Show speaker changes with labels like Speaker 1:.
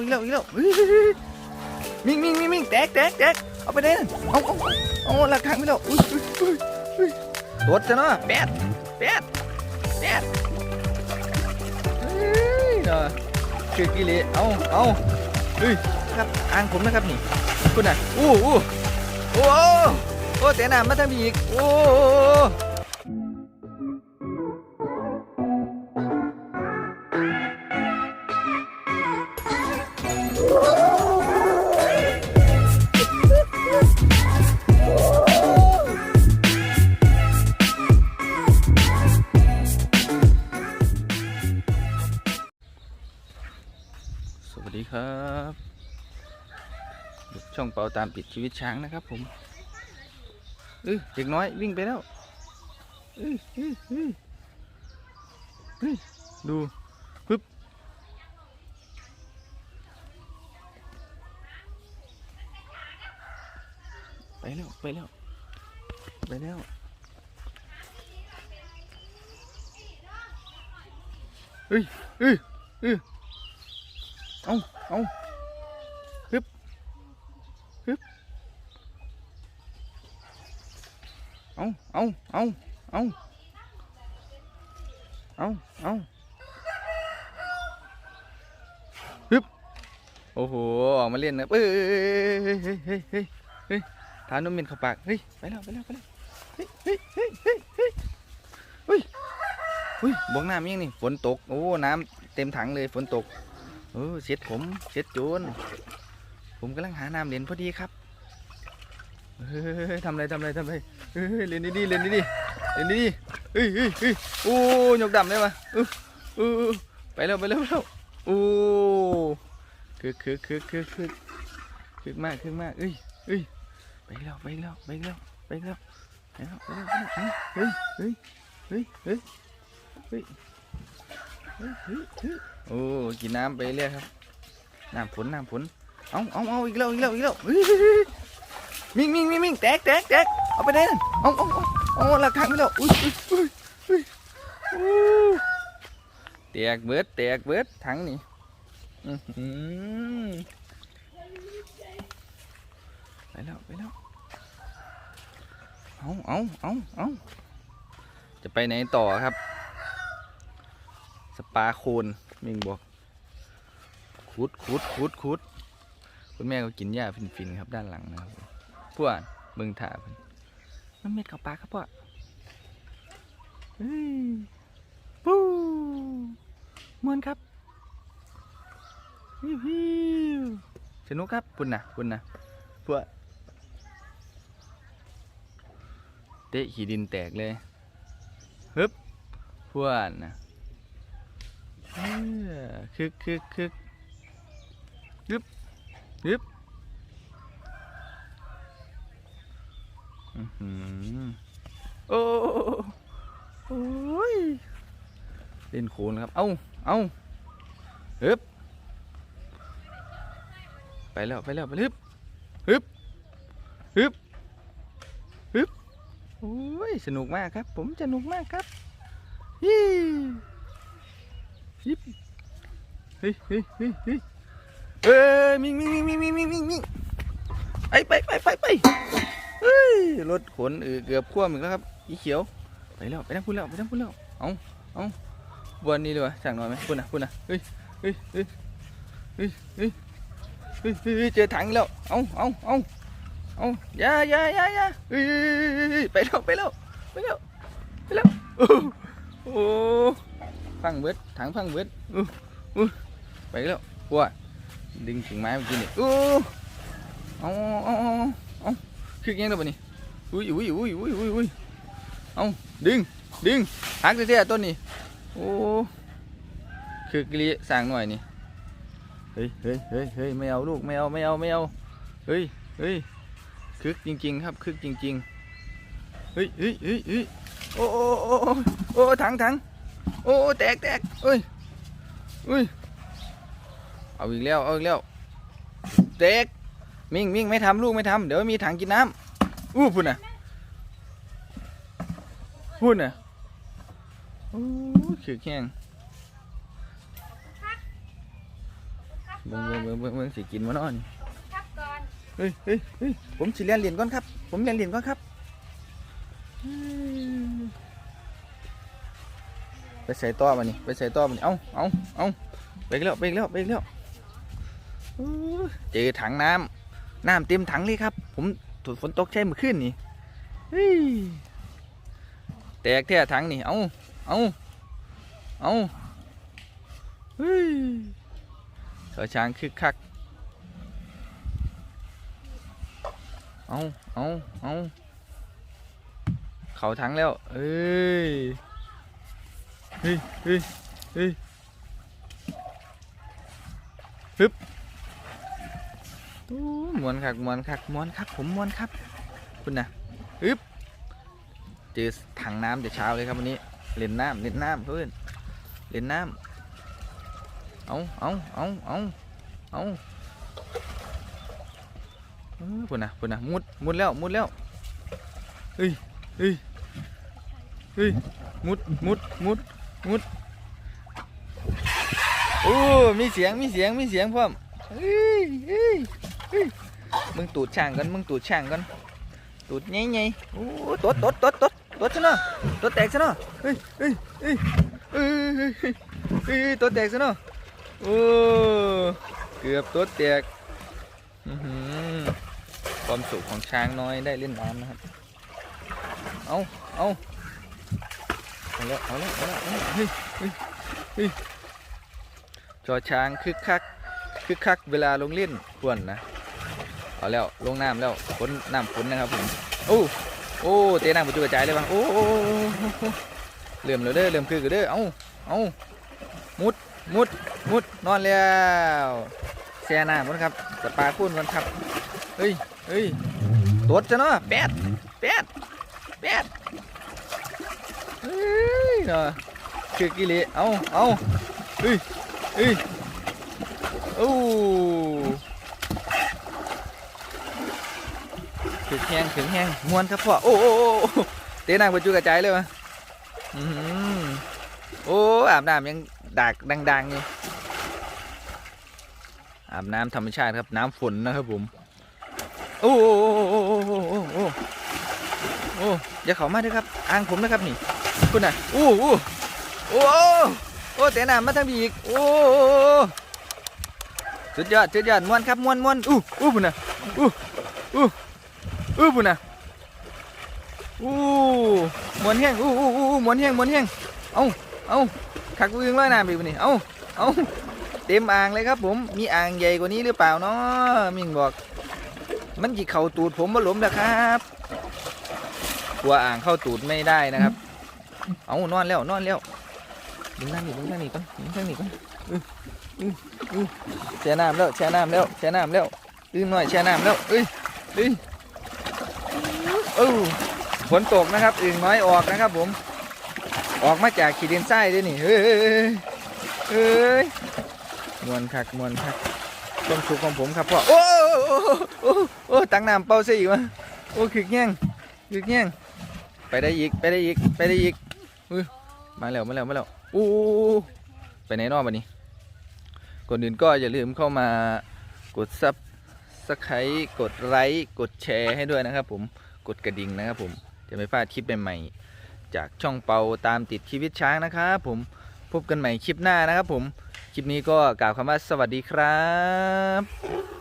Speaker 1: อีกแล้วอีกแล้วมิงมิงมิงมิงแตกแตกแตกเอาไปได้นั่นเอาเอาเอาหลักฐานไปแล้วอุ้ยอุ้ยอุ้ยอุ้ยตดซะเนาะแปดแปดแปดเฮ้ยเนาะคือกิเลสเอาเอาเฮ้ยครับอ่างผมนะครับนี่คุณน่ะอู้อู้โอ้โอ้โอ้แต่น้ำมาทางนี้อีกโอ้ ช่องเป่าตามติดชีวิตช้างนะครับผมเออเด็กน้อยวิ่งไปแล้วเอ้ยเอ้ยเอ้ยเฮ้ยดูปึ๊บไปแล้วไปแล้วไปแล้วเฮ้ยเฮ้ยเฮ้ยเอาเอาฮึบฮึบ เอาเอาเอาเอาเอาเอาฮึบโอ้โห ออกมาเล่นนะเอ้ยเฮ้ยเฮ้ยเฮ้ยเฮ้ยเฮ้ยทานนมเมนเข้าปาก เฮ้ย ไปแล้ว ไปแล้ว ไปแล้ว เฮ้ยเฮ้ยเฮ้ยเฮ้ยเฮ้ยเฮ้ยเฮ้ยบวกน้ำยังนี่ ฝนตก โอ้ น้ำเต็มถังเลย ฝนตก เออเช็ดผม เช็ดโจนผมกำลังหาน้ำเล่นพอดีครับ ทำอะไรทำอะไรทำอะไรเรียเล่ดีเรียนดีๆเรียนดีๆเฮ้ยเฮ้ยเฮ้ยโอ้ยกดำได้ไหมออเออไปแล้วไปแล้วไปแล้วโอ้คึกคึกคึกคึกคึกคึกมากคึกมากเอ้ยเอ้ยไปแล้วไปแล้วไปแล้วไปแล้วไปแล้วไปแล้วเฮ้ยเฮ้ยเฮ้ยเฮ้ยเฮ้ยโอ้กินน้ำไปเรื่อยครับน้ำฝนน้ำฝนเอาเอาเอาอีกแล้วอีกแล้วอีกแล้ว มิงมิงมิงมิงแตกแตกแตกเอาไปได้นั่นเอาเอาเอาเอาหลักฐานไปแล้วอุ้ยอุ้ยอุ้ยแตกเบิดแตกเบิดถังนี่ไปแล้วไปแล้วเอาเอาเอาเอาจะไปไหนต่อครับ สปาโคนมิงบอกคุดคุดคุดคุดคุณแม่ก็กินหญ้าฟินๆครับด้านหลังนะครับ พวกเบิ่งถ่าเพิ่นมันเม็ดเข้าปากครับพ่อเฮ้ยปู้มวนครับฮิวฮิวสนุกครับปุ่นนะปุ่นนะพวกเตะขี้ดินแตกเลยฮึบพวกนะเออคึกคึกคึกยึบยึบอื้อหือ โอ้โอ้ยเล่นโขนครับ เอ้าเอ้าฮึบไปแล้วไปแล้วไปฮึบฮึบฮึบฮึบโอ้ยสนุกมากครับ ผมสนุกมากครับยี่ยิบเฮ้ยเฮ้ยเฮ้ยเฮ้ยเอ้ยมิงมิงมิงมิงมิงมิงมิงไปไปไปไปไป เฮ้ยรถขนเออเกือบคว่ำอีกแล้วครับอีเขียวไปแล้วไปนั่งพูดแล้วไปนั่งพูดแล้วเอาเอาบวนนี้เลยวะสั่งหน่อยไหมพูดนะพูดนะเฮ้ยเฮ้ยเฮ้ยเฮ้ยเฮ้ยเฮ้ยเจอถังแล้วเอาเอาเอาเอาอย่าอย่าอย่าอย่าเฮ้ยไปแล้วไปแล้วไปแล้วไปแล้วโอ้โหพังเบิดถังพังเบิดอู้อู้ไปแล้วกลัวดึงถึงไม้เมื่อกี้นี่อู้เอาเอาเอาเอาเอา คือยังไงบ่นี่อุ้ยอุ้ยอุ้ยอุ้ยอุ้ยอุ้ยเอาดึงดึงหักเสียๆต้นนี่โอ้คือกลีสั่งหน่อยนี่เฮ้ยเฮ้ยเฮ้ยเฮ้ยไม่เอาลูกไม่เอาไม่เอาไม่เอาเฮ้ยเฮ้ยคึกจริง ๆ ครับคึกจริงๆเฮ้ยเฮ้ยเฮ้ยเฮ้ยโอ้โอ้โอ้โอ้โอ้ถังถังโอ้แตกแตกเอ้ยเอ้ยเอาอีกแล้วเอาอีกแล้วแตก มิ่งมิ่งไม่ทำลูกไม่ทำเดี๋ยวมีถังกินน้ำอู้พุ่นน่ะพุ่นน่ะโอ้ยคือแข้งเบิ่งเบิ่งเบิ่งเบิ่งเบิ่งสิกินมานอน
Speaker 2: ครับก่อน
Speaker 1: เฮ้ยเฮ้ยเฮ้ยผมสิเรียนเหรียญก่อนครับ ผมเรียนเหรียญก่อนครับอืมไปใส่ต่อมานี่ไปใส่ต่อมานี่เอาเอาเอาไปอีกแล้วไปอีกแล้วไปอีกแล้วอู้เจอถังน้ำ น้ำเต็มถังเลยครับ ผมถูกฝนตกใช่เมื่อคืนนี่เฮ้ยแตกแท้ถังนี่ เอาเอาเอาเฮ้ยเขาช้างคึกคัก เอาเอาเอาเขาทั้งแล้ว เอ้ย เฮ้ยเฮ้ยเฮ้ยฮึบ มวนคักมวนคักมวนคักผมมวนครับ คุณนะฮึบเจอถังน้ำแต่เช้าเลยครับวันนี้เล่นน้ำเล่นน้ำเพื่อนเล่นน้ำเอาเอาเอาเอาเอาพุ่นนะพุ่นนะมุดมุดแล้วมุดแล้วเฮ้ยเฮ้ยเฮ้ยมุดมุดมุดมุดโอ้มีเสียงมีเสียงมีเสียงพร้อมเฮ้ยเฮ้ย มึงตูดช่างกันมึงตูดช่างกันตูดใหญ่ใหญ่โอ้ตดตดตดตดตดซะเนาะตดแตกซะเนาะเฮ้ยเฮ้ยเฮ้ยเฮ้ยเฮ้ยเฮ้ยตดแตกซะเนาะโอ้เกือบตดแตกความสุขของช้างน้อยได้เล่นน้ำนะครับเอาเอาเอาแล้วเอาแล้วเอาแล้วเอาแล้วเฮ้ยเฮ้ยเฮ้ยจอช้างคึกคักคึกคักเวลาลงเล่นควรนะ เอาแล้วลงน้ำแล้วฝนน้ำฝนนะครับผมโอ้โอ้เตะน้ำประจุกระจายเลยป่ะโอ้โอ้โอ้โอ้โอ้เล้วเด้อเริ่อมคือกันเด้อเอาเอามุดมุดมุดนอนแล้วแช่น้ำก่อนครับสปาคุ้นก่อนครับเฮ้ยเฮ้ยตดจะเนาะแปดแปดแปดเฮ้ยเนาะคือกิเลสเอาเอาเฮ้ยเฮ้ยโอ้ ถึงแห้งถึงแห้งมวนครับพ่อโอ้โอ้เตะนางประจุกระจายเลยวะอือหือโอ้อาบน้ำยังดากดังๆอยู่อาบน้ำธรรมชาติครับน้ำฝนนะครับผมโอ้โอ้โอ้โอ้โอ้โอ้โอ้โอ้อย่าเข้ามาด้วยครับอ่างผมนะครับนี่คุณน่ะโอ้โอ้โอ้โอ้ต่น้ำมาทางบีอีกโอ้สุดยอดสุดยอดมวนครับมวนมวนอู้อู้พุ่นน่ะอู้อู้ อู้พุ่นนะอู้มวนแห้งอู้อู้อู้ม้วนแห้งมวนแห้งเอาเอาขักวิ่งร้อยน้ำไปปุ่นนี่เอาเอาเต็มอ่างเลยครับผมมีอ่างใหญ่กว่านี้หรือเปล่าเนาะมิ่งบอก มันจิเข่าตูดผมมาหลมนะครับกลัวอ่างเข้าตูดไม่ได้นะครับ เอานอนแล้วนอนแล้วดึงด้านนี้ดึงด้านนี้ก่อนดึงด้านนี้ก่อนอืออืออือแช่น้ำแล้วแช่น้ำแล้วแช่น้ำแล้วตื่นหน่อยแช่น้ำแล้วเอ้ยเอ้ย เออฝนตกนะครับอึ่งน้อยออกนะครับผม ออกมาจากขีดินทรายด้วยนี่เฮ้ยเฮ้ยมวนคักมวนคักความสุขของผมครับพ่อโอ้โอ้โอ้โอ้ตังน้ำเป่าซะอีกวะโอ้ขึกแง่งขึกแง่งไปได้อีกไปได้อีกไปได้อีกมาแล้วมาแล้วมาแล้วโอ้ไปไหนนอกบันนี้ก่อนอื่นก็อย่าลืมเข้ามากดซับสไครต์กดไลค์กดแชร์ให้ด้วยนะครับผม กดกระดิ่งนะครับผมจะไม่พลาดคลิปใหม่ๆจากช่องเปาตามติดชีวิตช้างนะครับผมพบกันใหม่คลิปหน้านะครับผม คลิปนี้ก็กล่าวคำว่าสวัสดีครับ